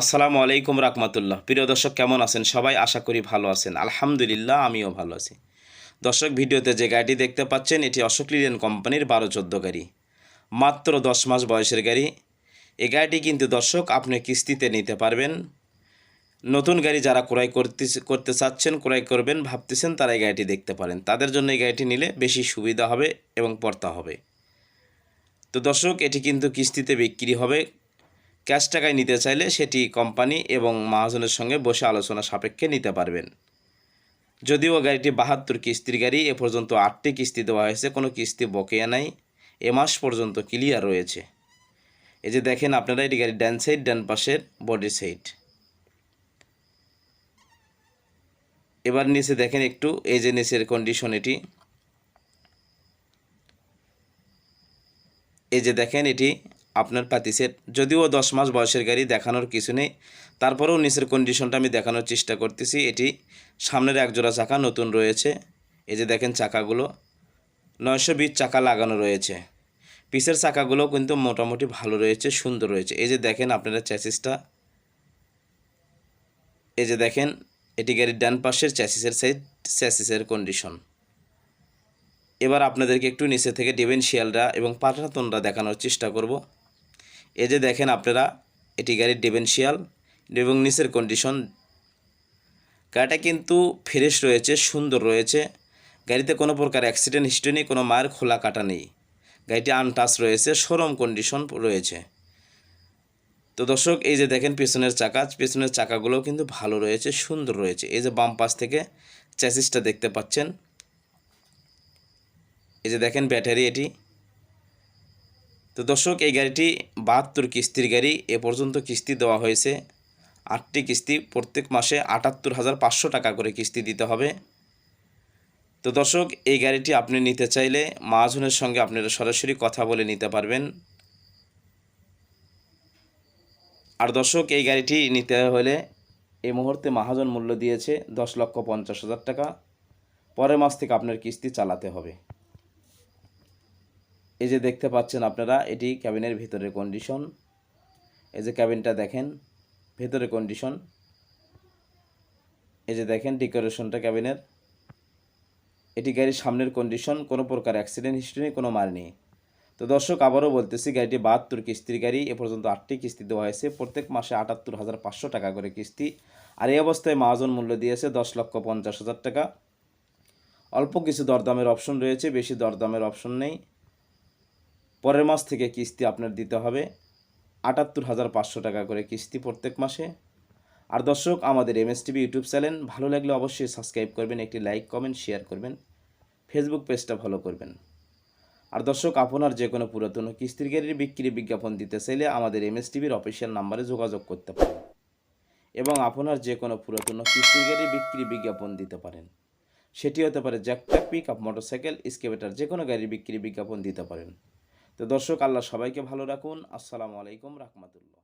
আসসালামু আলাইকুম রাহমাতুল্লাহ। প্রিয় দর্শক, কেমন আছেন? সবাই আশা করি ভালো আছেন। আলহামদুলিল্লাহ, আমিও ভালো আছি। দর্শক, ভিডিওতে যে গাড়িটি দেখতে পাচ্ছেন, এটি অশোক লিলেন কোম্পানির বারো চোদ্দ গাড়ি। মাত্র দশ মাস বয়সের গাড়ি। এই গাড়িটি কিন্তু দর্শক, আপনি কিস্তিতে নিতে পারবেন। নতুন গাড়ি যারা ক্রয় করতে করতে চাচ্ছেন, ক্রয় করবেন, ভাবতেছেন, তারা এই গাড়িটি দেখতে পারেন। তাদের জন্য এই গাড়িটি নিলে বেশি সুবিধা হবে এবং পড়তা হবে। তো দর্শক, এটি কিন্তু কিস্তিতে বিক্রি হবে। ক্যাশ টাকায় নিতে চাইলে সেটি কোম্পানি এবং মহাজনের সঙ্গে বসে আলোচনা সাপেক্ষে নিতে পারবেন। যদিও গাড়িটি বাহাত্তর কিস্তির গাড়ি, এ পর্যন্ত আটটি কিস্তি দেওয়া হয়েছে, কোনো কিস্তি বকেয়া নাই, এ মাস পর্যন্ত ক্লিয়ার রয়েছে। এই যে দেখেন আপনারা, এটি গাড়ির ডান সাইড, ডান পাশের বডি সাইড। এবার নিচে দেখেন একটু, এই যে নিচের কন্ডিশন এটি। এই যে দেখেন এটি আপনার পাতিসের যদিও দশ মাস বয়সের গাড়ি দেখানোর কিছু নেই, তারপরেও নিচের কন্ডিশনটা আমি দেখানোর চেষ্টা করতেছি। এটি সামনের একজোড়া চাকা নতুন রয়েছে। এই যে দেখেন চাকাগুলো, নয়শো বিশ চাকা লাগানো রয়েছে। পিসের চাকাগুলো কিন্তু মোটামুটি ভালো রয়েছে, সুন্দর রয়েছে। এই যে দেখেন আপনারা চ্যাসিসটা এই যে দেখেন, এটি গাড়ির ডান পাশের চ্যাসিসের সাইড চ্যাসিসের কন্ডিশন এবার আপনাদেরকে একটু নিচে থেকে ডিভেনশিয়ালরা এবং পাটাতনরা দেখানোর চেষ্টা করব। এই যে দেখেন আপনারা, এটি গাড়ির ডিভেনশিয়াল এবং নিচের কন্ডিশন গাড়িটা কিন্তু ফ্রেশ রয়েছে, সুন্দর রয়েছে। গাড়িতে কোনো প্রকার অ্যাক্সিডেন্ট হিস্ট্রি নেই, কোনো মায়ের খোলা কাটা নেই। গাড়িটি আনটাচ রয়েছে সরম কন্ডিশন রয়েছে। তো দর্শক, এই যে দেখেন পেছনের চাকা, পেছনের চাকাগুলো কিন্তু ভালো রয়েছে, সুন্দর রয়েছে। এই যে বাম পাশ থেকে চ্যাসিসটা দেখতে পাচ্ছেন। এই যে দেখেন ব্যাটারি এটি। তো দর্শক, এই গাড়িটি বাহাত্তর কিস্তির গাড়ি। এ পর্যন্ত কিস্তি দেওয়া হয়েছে। আটটি কিস্তি প্রত্যেক মাসে আটাত্তর হাজার পাঁচশো টাকা করে কিস্তি দিতে হবে। তো দর্শক, এই গাড়িটি আপনি নিতে চাইলে মহাজনের সঙ্গে আপনারা সরাসরি কথা বলে নিতে পারবেন। আর দর্শক, এই গাড়িটি নিতে হলে এই মুহূর্তে মাহাজন মূল্য দিয়েছে দশ লক্ষ পঞ্চাশ হাজার টাকা। পরের মাস থেকে আপনার কিস্তি চালাতে হবে। এই যে দেখতে পাচ্ছেন আপনারা, এটি ক্যাবিনের ভিতরের কন্ডিশন এই যে ক্যাবিনটা দেখেন ভেতরে কন্ডিশন এই যে দেখেন ডেকোরেশনটা ক্যাবিনের। এটি গাড়ির সামনের কন্ডিশন কোনো প্রকার অ্যাক্সিডেন্ট হিস্ট্রি নেই, কোনো মার নেই। তো দর্শক, আবারও বলতেছি, গাড়িটি বাহাত্তর কিস্তির গাড়ি, এ পর্যন্ত আটটি কিস্তি দেওয়া হয়েছে। প্রত্যেক মাসে আটাত্তর হাজার পাঁচশো টাকা করে কিস্তি। আর এই অবস্থায় মহাজন মূল্য দিয়েছে দশ লক্ষ পঞ্চাশ হাজার টাকা। অল্প কিছু দরদামের অপশন রয়েছে, বেশি দরদামের অপশন নেই। পরের মাস থেকে কিস্তি আপনার দিতে হবে। আটাত্তর হাজার পাঁচশো টাকা করে কিস্তি প্রত্যেক মাসে। আর দর্শক, আমাদের M S TV YouTube channel ভালো লাগলে অবশ্যই সাবস্ক্রাইব করবেন, একটি লাইক, কমেন্ট, শেয়ার করবেন। ফেসবুক পেজটা ফলো করবেন। আর দর্শক, আপনার যে কোনো পুরাতন কিস্তির গাড়ির বিক্রি বিজ্ঞাপন দিতে চাইলে আমাদের এম এস টিভির অফিসিয়াল নাম্বারে যোগাযোগ করতে পারেন। এবং আপনার যে কোনো পুরাতন কিস্তির গাড়ির বিক্রি বিজ্ঞাপন দিতে পারেন। সেটি হতে পারে জ্যাকট্যাক পিক আপ মোটরসাইকেল স্কেবেটার যে কোনো গাড়ির বিক্রি বিজ্ঞাপন দিতে পারেন। তো দর্শক আল্লাহ সবাইকে ভালো রাখুন। আসসালামু আলাইকুম রহমতুল্লাহ।